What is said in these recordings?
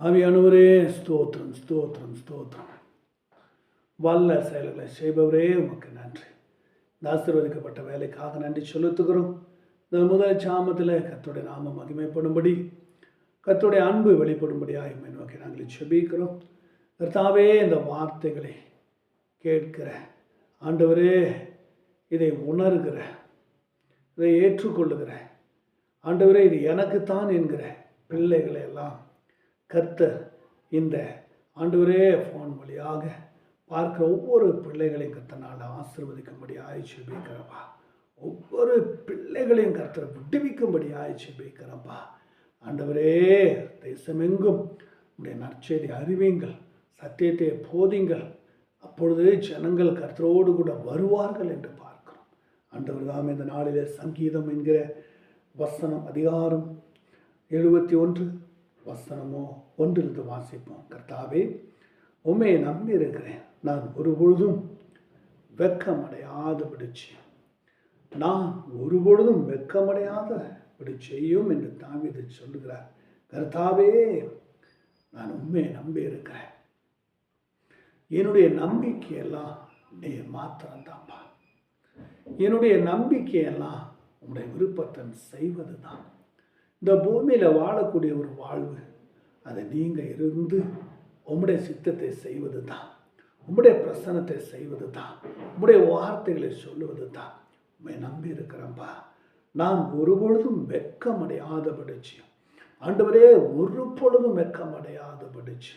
ஆவியானவரே ஸ்தோத்திரம் ஸ்தோத்திரம் ஸ்தோத்திரம். வல்ல செயல்களை செய்பவரே உமக்கு நன்றி. இந்த ஆசீர்வதிக்கப்பட்ட வேலைக்காக நன்றி செலுத்துகிறோம் இந்த முதல் சாமத்தில் கத்துடைய நாம மகிமைப்படும்படி கத்துடைய அன்பு வெளிப்படும்படியாக உம்மை நோக்கி நாங்கள் செபிக்கிறோம் கர்த்தாவே இந்த வார்த்தைகளை கேட்கிற ஆண்டவரே இதை உணர்கிற இதை ஏற்றுக்கொள்ளுகிற ஆண்டவரே இது எனக்குத்தான் என்கிற பிள்ளைகளை எல்லாம் கர்த்தர் இந்த ஆண்டவரே ஃபோன் வழியாக பார்க்கிற ஒவ்வொரு பிள்ளைகளையும் கர்த்தனால் ஆசிர்வதிக்கும்படி ஆயிடுச்சு பேக்கிறப்பா ஒவ்வொரு பிள்ளைகளையும் கர்த்தர் விடுவிக்கும்படி ஆயிடுச்சு பேக்கிறப்பா ஆண்டவரே தேசமெங்கும் உடைய நற்செய்தி அறிவிங்கள் சத்தியத்தை போதிங்கள் அப்பொழுது ஜனங்கள் கர்த்தரோடு கூட வருவார்கள் என்று பார்க்கிறோம். ஆண்டவர் தாம் இந்த நாளிலே சங்கீதம் என்கிற வசனம் அதிகாரம் எழுபத்தி ஒன்று வசனமோ ஒன்றிலிருந்து வாசிப்போம். கர்த்தாவே உண்மையை நம்பி இருக்கிறேன். நான் ஒரு பொழுதும் வெக்கம் அடையாதபடிச்சு நான் ஒரு பொழுதும் இப்படி செய்யும் என்று தாவீது சொல்லுகிறார். கர்த்தாவே நான் உண்மையை நம்பி இருக்கிறேன். என்னுடைய நம்பிக்கையெல்லாம் நீ மாத்திரம்தான்ப்பா என்னுடைய நம்பிக்கையெல்லாம் உங்களுடைய விருப்பத்தை செய்வது தான் இந்த பூமியில் வாழக்கூடிய ஒரு வாழ்வு அதை நீங்கள் இருந்து உம்முடைய சித்தத்தை செய்வது தான் உம்முடைய பிரசனத்தை செய்வது தான் உம்முடைய வார்த்தைகளை சொல்லுவது தான் உண்மை நம்பி இருக்கிறேன்ப்பா நான் ஒரு பொழுதும் வெக்கமடையாதபடிச்சு ஆண்டவரே ஒரு பொழுதும் வெக்கமடையாதபடிச்சு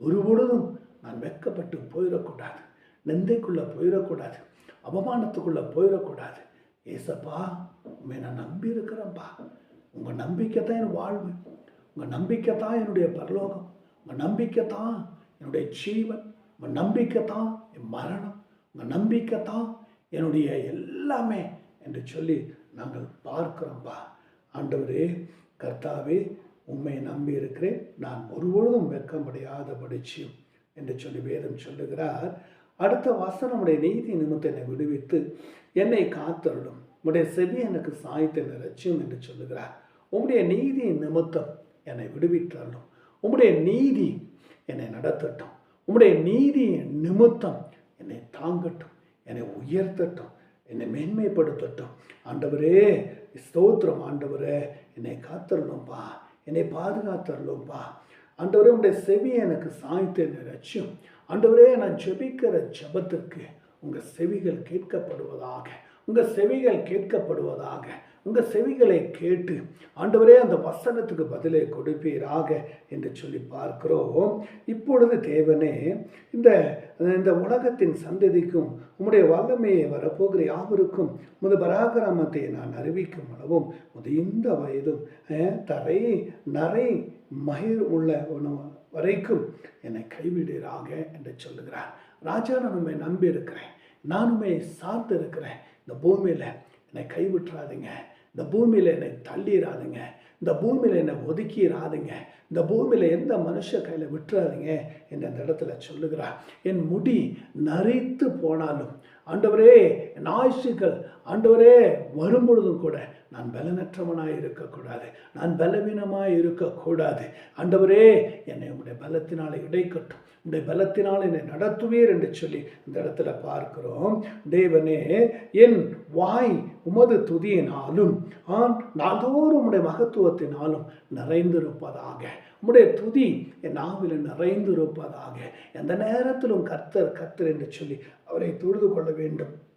ஒரு பொழுதும் நான் வெக்கப்பட்டு போயிடக்கூடாது. நெந்தைக்குள்ளே போயிடக்கூடாது. அவமானத்துக்குள்ளே போயிடக்கூடாது. ஏசப்பா உண்மை நான் நம்பி இருக்கிறேன்ப்பா உங்கள் நம்பிக்கை தான் என் வாழ்வு. உங்கள் நம்பிக்கை தான் என்னுடைய பரலோகம். உங்கள் நம்பிக்கை தான் என்னுடைய ஜீவன். உங்கள் நம்பிக்கை தான் என் மரணம். உங்கள் நம்பிக்கை தான் என்னுடைய எல்லாமே என்று சொல்லி நாங்கள் பார்க்கிறோம்பா. ஆண்டவரே கர்த்தாவே உண்மையை நம்பி இருக்கிறேன். நான் ஒருபொழுதும் வெக்கமடையாதபடிச்சு என்று சொல்லி வேதம் சொல்லுகிறார். அடுத்த வாசனமுடைய நீதி நிமித்தம் என்னை விடுவித்து என்னை காத்தருளும். உம்முடைய செவி எனக்கு சாய்த்த நிறைச்சும் என்று சொல்லுகிறார். உம்முடைய நீதி நிமித்தம் என்னை விடுவித்தரலும் உம்முடைய நீதி என்னை நடத்தட்டும். உம்முடைய நீதி நிமித்தம் என்னை தாங்கட்டும். என்னை உயர்த்தட்டும். என்னை மேன்மைப்படுத்தட்டும். ஆண்டவரே ஸ்தோத்திரம் ஆண்டவரே என்னை காத்தரலும்பா என்னை பாதுகாத்தரலும்பா ஆண்டவரே உங்களுடைய செவியை எனக்கு சாய்த்து என்னை ரட்சியும் ஆண்டவரே நான் ஜெபிக்கிற ஜபத்திற்கு உங்கள் செவிகள் கேட்கப்படுவதாக உங்கள் செவிகள் கேட்கப்படுவதாக உங்கள் செவிகளை கேட்டு ஆண்டவரே அந்த வசனத்துக்கு பதிலை கொடுப்பீராக என்று சொல்லி பார்க்கிறோம். இப்பொழுது தேவனே இந்த இந்த உலகத்தின் சந்ததிக்கும் உம்முடைய வல்லமையை வரப்போகிற யாவருக்கும் முது பராக்கிரமத்தை நான் அறிவிக்கும் அளவும் முது இந்த வயதும் தரை நரை மயிர் உள்ள உணவு வரைக்கும் என்னை கைவிடுகிறாக என்று சொல்லுகிறார். ராஜா நான் உண்மை நம்பி இருக்கிறேன் நானுமே சார்ந்து இருக்கிறேன் இந்த பூமியில் என்னை கைவிட்டுறாதுங்க. இந்த பூமியில் என்னை தள்ளிடாதுங்க இந்த பூமியில் என்னை ஒதுக்கிடாதீங்க இந்த பூமியில் எந்த மனுஷ கையில் விட்டுறாதுங்க என்று அந்த இடத்துல சொல்லுகிறார். என் முடி நரைத்து போனாலும் ஆண்டவரே என் ஆயுசுகள் ஆண்டவரே வரும்பொழுதும் கூட நான் பலனற்றவனாக இருக்கக்கூடாது. நான் பலவீனமாக இருக்கக்கூடாது. ஆண்டவரே என்னை உங்களுடைய பலத்தினாலே இடைக்கட்டும். உடைய பலத்தினால் என்னை நடத்துவீர் என்று சொல்லி இந்த இடத்துல பார்க்கிறோம். தேவனே என் வாய் உமது துதியினாலும் ஆன் நாதோறும் உடைய மகத்துவத்தினாலும் நிறைந்திருப்பதாக. உம்முடைய துதி என் நாவில் நிறைந்திருப்பதாக. எந்த நேரத்திலும் கர்த்தர் கர்த்தர் என்று சொல்லி அவரை தொழுது கொள்ள வேண்டும்.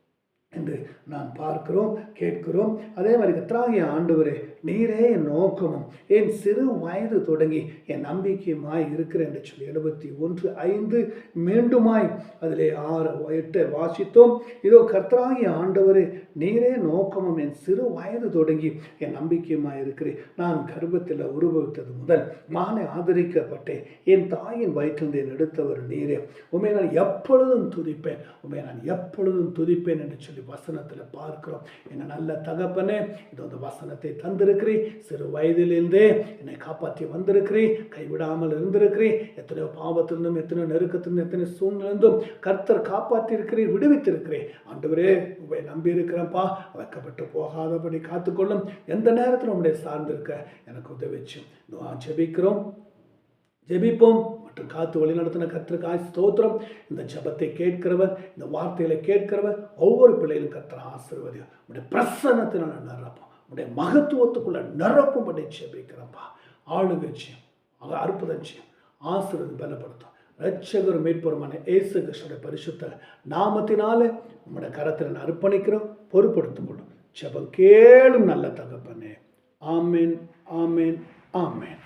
என்று நான் பார்க்கிறோம் கேட்கிறோம். அதே மாதிரி கத்ராகிய ஆண்டவரே நீரே என் நோக்கமும் என் சிறு வயது தொடங்கி என் நம்பிக்கையுமாய் இருக்கிறேன் என்று சொல்லி எழுபத்தி ஒன்று ஐந்து மீண்டுமாய் அதிலே ஆறு எட்டு வாசித்தோம். இதோ கர்த்தராகிய ஆண்டவரே நீரே நோக்கமும் என் சிறு வயது தொடங்கி என் நம்பிக்கையுமாய் இருக்கிறேன். நான் கர்ப்பத்தில் உருவவித்தது முதல் மானை ஆதரிக்கப்பட்டேன். என் தாயின் வயிற்றிலிருந்து என் எடுத்தவர் நீரே. உண்மை நான் எப்பொழுதும் துதிப்பேன். உண்மை நான் எப்பொழுதும் துதிப்பேன் என்று சொல்லி வசனத்தில் பார்க்கிறோம். என்ன நல்ல தகப்பனே இது அந்த வசனத்தை தந்திருக்கிறீ சிறு வயதிலிருந்தே என்னை காப்பாற்றி வந்திருக்கிறீ கைவிடாமல் இருந்திருக்கிறீ எத்தனையோ பாவத்திலிருந்தும் எத்தனையோ நெருக்கத்திலிருந்தும் எத்தனை சூழ்நிலிருந்தும் கர்த்தர் காப்பாற்றியிருக்கிறீர் விடுவித்திருக்கிறேன் ஆண்டவரே உங்களை நம்பி இருக்கிறப்பா வைக்கப்பட்டு போகாதபடி காத்துக்கொள்ளும். எந்த நேரத்தில் உங்களுடைய சார்ந்திருக்க எனக்கு உதவிச்சு. ஜெபிக்கிறோம். ஜெபிப்போம். கற்று காத்து வழிநடத்தின கத்திரக்காய் ஸ்தோத்திரம். இந்த ஜெபத்தை கேட்கிறவர் இந்த வார்த்தைகளை கேட்கிறவர் ஒவ்வொரு பிள்ளைகளும் கத்திர ஆசீர்வதி உடைய பிரசன்னத்தினால நிரப்பும். உடைய மகத்துவத்துக்குள்ள நிரப்பும்படி ஜெபிக்கிறப்பா. ஆளுகை செய்யும். ஆக அற்புதம் செய்யும். ஆசீர்வதி பலப்படுத்தும். ரட்சகர் மீட்பருமான இயேசு கிருஷ்ணனுடைய பரிசுத்த நாமத்தினாலே உங்களுடைய கரத்தில் நான் அர்ப்பணிக்கிறோம். பொறுப்படுத்திக் கொள்ளும். ஜெபம் கேளும் நல்ல தகப்பனே. ஆமேன் ஆமேன் ஆமேன்.